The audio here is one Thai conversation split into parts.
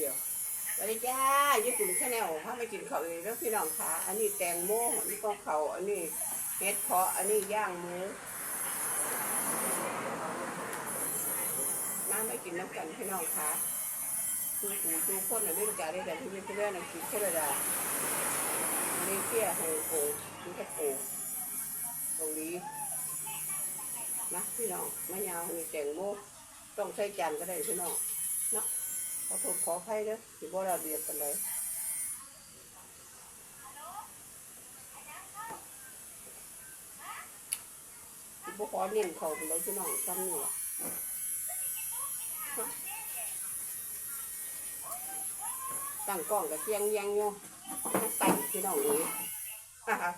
ดียวสวัสดีจ้าญี่ปุ่นชาแนลพามากินข้าวเองแล้วพี่น้องค่ะ อันนี้แตงโมอันนี้ก็เขาอันนี้เห็ดเพาะอันนี้ย่างหมูมาไม่กินน้ำกันพี่น้องค่ะทุกผู้ทุกคนน่ะเล่นกาได้แต่ที่ไม่ใช่เรื่องนักกินเชลดาอันนี้เที่ยให้โอ้กินกระโปงตรงนี้นะพี่น้องมะยาวนี่แตงโมต้องใช้จานก็ได้พี่น้องเนาะ ขอโทษขออภัยเด้อที่บ่ระเบียบกันเลยที่บ่ขอเน้นเขาไปเลยพี่น้องซ้ำนี่ล่ะตั้งกล้องกับเสียงยังอยู่ตั้งพี่น้องเลยฮ่า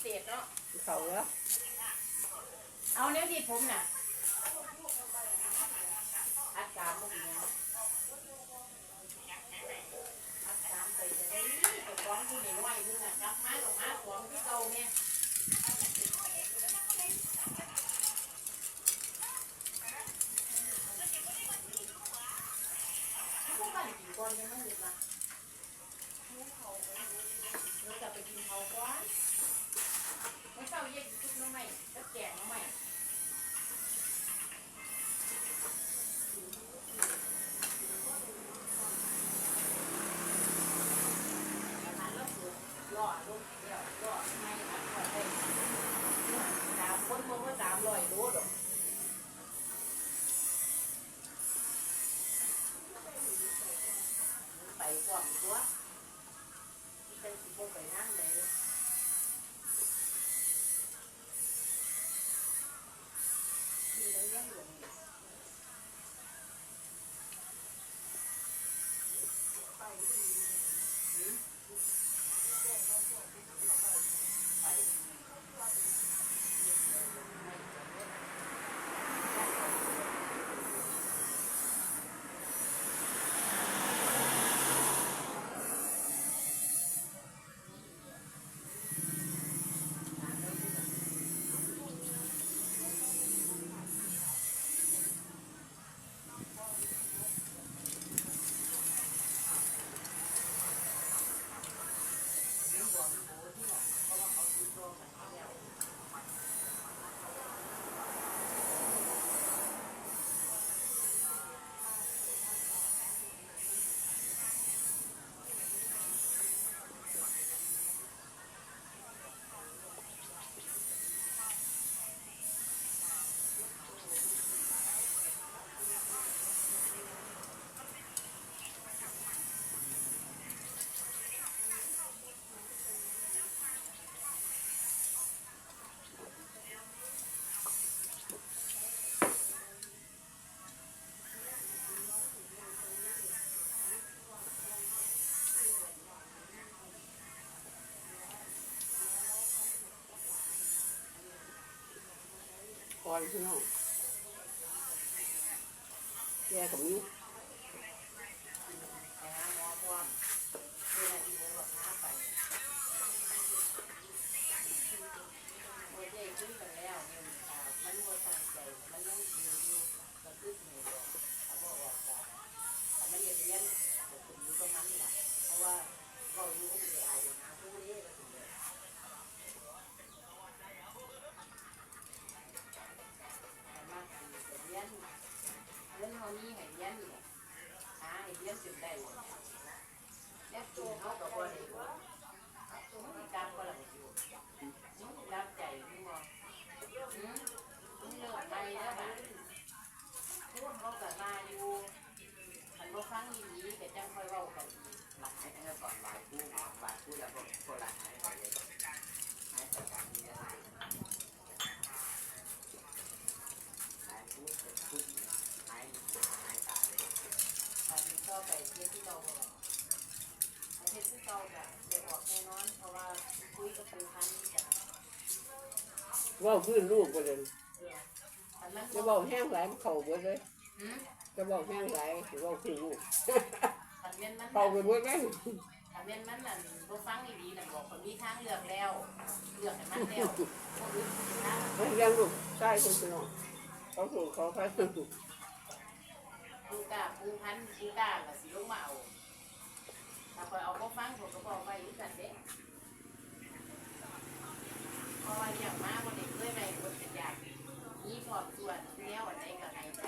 เอาเด็กพิเศษเนาะเขาเนาะเอาเนี้ยดิผมน่ะอัดกามพวกนี้อัดกามไปจะได้ไปฟ้องผู้ในน้อยนึงน่ะรับมากับมาฟ้องที่เก่าเนี่ยพวกบ้านกินก่อนยังไม่หยุดละเราจะไปกินเขาก่อนเมื่อเช้าเย็นซุปน้ำใหม่แล้วแกงน้ำใหม่ อาหารเราสูงล่อลูกเดียวล่อไม่อัดก่อนเลยสามคนคนก็สามร้อยโลดอก ไปกว่างตัวที่เป็นสิบไปนั่งเลยที่เลี้ยงหลวงเนี่ย ก่อนพี่น้องแกกับนี้ไป ให้เรียนนี่แหาให้เรียนจนได้เลยแล้วตัวเขาก็บ่ได้บ่ตัวมันตามบ่ล่ะอยู่มันรับใจมึงบ่หืมมึงเลิกไปแล้วบัดพวกเขาก็มาอยู่คันบ่ฟังดีๆก็จังค่อยเว้ากันอีก หลักให้ตั้งแต่ก่อนวายคู่วายคู่แล้วก็โคราชหายไปเลยหายจากการมีอะไรหายคู่เสร็จคู่หายหายตาย เว่าพื้นลูกก็เลยอันนั้นจะบอกแห้งหลายมันเข่าเบิดเลยหืมจะบอกแห้งหลายสิเว่าพื้นลูกอันเวียนมันเข่าไปเบิดเลยอันเวียนมันนั่นบ่ฟังดีๆน่ะบอกคนมีทางเลือกแล้วเลือกให้มันแล้วบ่อื่นสิทางมันเลี้ยงลูกใช่คนพี่น้องเขาถูกเขาใครถูกปูกาปูพันธุ์ปูกาก็สิลงมาเอาถ้าคอยเอาบ่ฟังผมก็บอกไว้อยู่กันเด้เพราะว่าอย่างมากบ่ได้เคยไปคนเป็นอยาก มีพร้อมส่วนแนวอันใดก็ให้ไป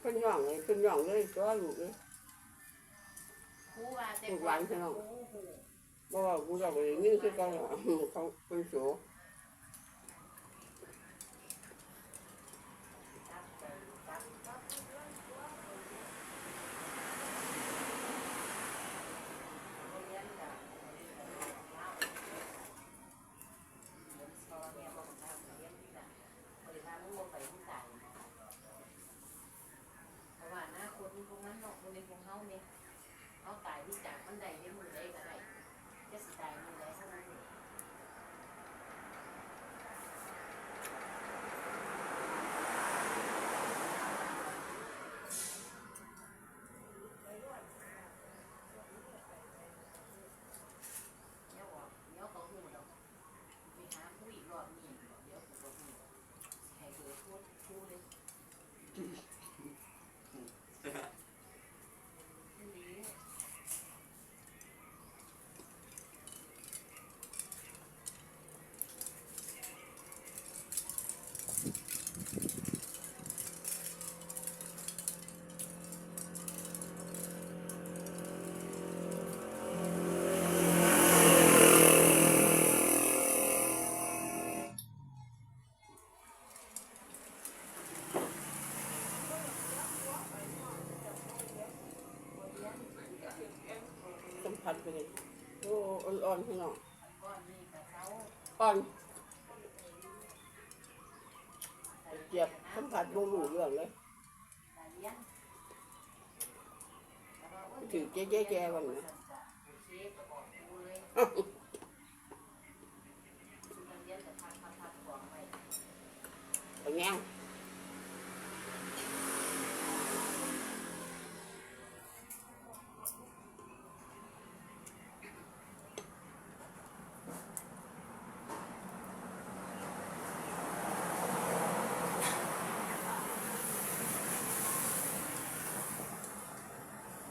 เป็นหย่องเลยเป็นหย่องเลยก็ลูกเลยครูว่าแต่ลูกหลานพี่น้องครูบอกว่ากูจะไปนี่คือกันหรอเขาเป็นโส จับใจจับจับเรียนก็เรียนก็เรียนสอนเนี่ยบ่ทำเรียนที่น่ะบ่ได้ทำมึงบ่ไปที่ตายเพราะว่าอนาคตมันคงมันเนาะบ่เป็นของเฮาเนี่ยเฮาตายที่จากมันได้ในมือใดก็ได้จะสิตายมือใดซะนั้น เดี๋ยวบอกเดี๋ยวเขาหูดอกไปหาผู้อีกรอบนี้เดี๋ยวผมก็หูให้เบอร์พูดพูดเลยอันนี้ สัมผัสไปเลยโอ่อนๆพี่น้องก้อนนี้กับเขาอ่อนเจ็บสัมผัสบ่รู้เรื่องเลยถือแก่ๆๆวันนี้เคก็นเลี้ยง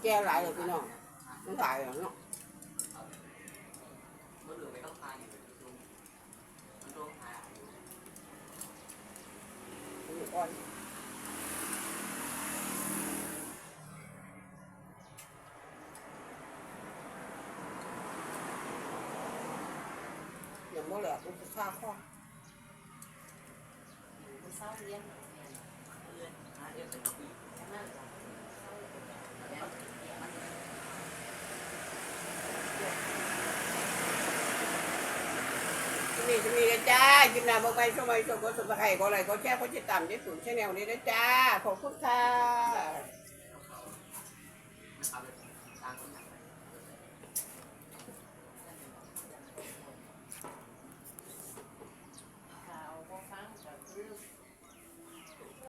แต่พักพักพักบอกไปไปแง่งแก่หลายเลยพี่น้องมันหลายแล้วเนาะมันเหลือไม่ต้องพายอยู่ตรงมันต้องพายมันอ่อนอย่างโมแหลกมันจะฆ่าข้อมันเศร้าเลี้ยงเนี่ยเลื่อนพายเลื่อนไปน้องปีนั่นแหละเศร้าแล้วเนี่ยมัน จะมี จ้าจินนาบอกไปสมัยสมบูรณ์สมบัติก็อะไรก็แช่ก็จะต่ำที่สุดชแนวนี้นะจ้า ขอบคุณค่ะ